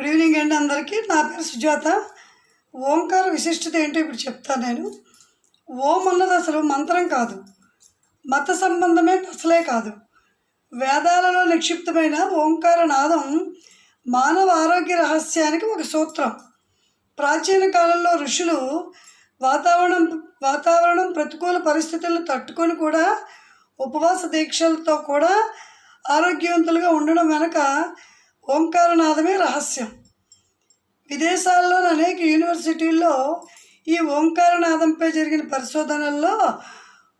Good evening అండి అందరికీ. నా పేరు సుజాత. ఓంకార విశిష్టత ఏంటో ఇప్పుడు చెప్తాను నేను. ఓం అన్నది అసలు మంత్రం కాదు. మత సంబంధమే అసలే కాదు. వేదాలలో నిక్షిప్తమైన ఓంకార నాదం మానవ ఆరోగ్య రహస్యానికి ఒక సూత్రం. ప్రాచీన కాలంలో ఋషులు వాతావరణం వాతావరణం ప్రతికూల పరిస్థితులను తట్టుకొని కూడా ఉపవాస దీక్షలతో కూడా ఆరోగ్యవంతులుగా ఉండడం వెనక ఓంకారనాదమే రహస్యం. విదేశాల్లోని అనేక యూనివర్సిటీల్లో ఈ ఓంకారనాదంపై జరిగిన పరిశోధనల్లో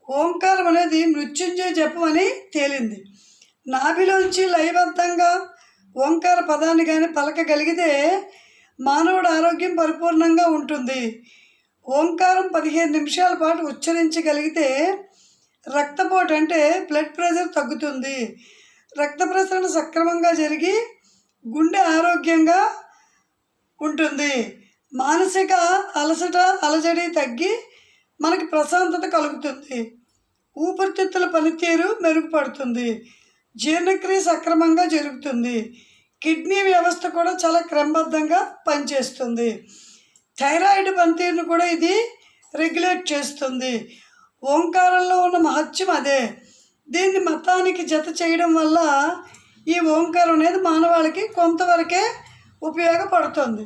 ఓంకారం అనేది మృత్యుంజయ జపం అని తేలింది. నాభిలోంచి లయబద్ధంగా ఓంకార పదాన్ని కానీ పలకగలిగితే మానవుడు ఆరోగ్యం పరిపూర్ణంగా ఉంటుంది. ఓంకారం పదిహేను నిమిషాల పాటు ఉచ్చరించగలిగితే రక్తపోటు అంటే బ్లడ్ ప్రెషర్ తగ్గుతుంది. రక్త ప్రసరణ సక్రమంగా జరిగి గుండె ఆరోగ్యంగా ఉంటుంది. మానసిక అలసట అలజడి తగ్గి మనకి ప్రశాంతత కలుగుతుంది. ఊపిరితిత్తుల పనితీరు మెరుగుపడుతుంది. జీర్ణక్రియ సక్రమంగా జరుగుతుంది. కిడ్నీ వ్యవస్థ కూడా చాలా క్రమబద్ధంగా పనిచేస్తుంది. థైరాయిడ్ పనితీరును కూడా ఇది రెగ్యులేట్ చేస్తుంది. ఓంకారంలో ఉన్న మహత్యం అదే. దీన్ని మతానికి జత చేయడం వల్ల ఈ ఓంకారం అనేది మానవాళికి కొంతవరకే ఉపయోగపడుతుంది.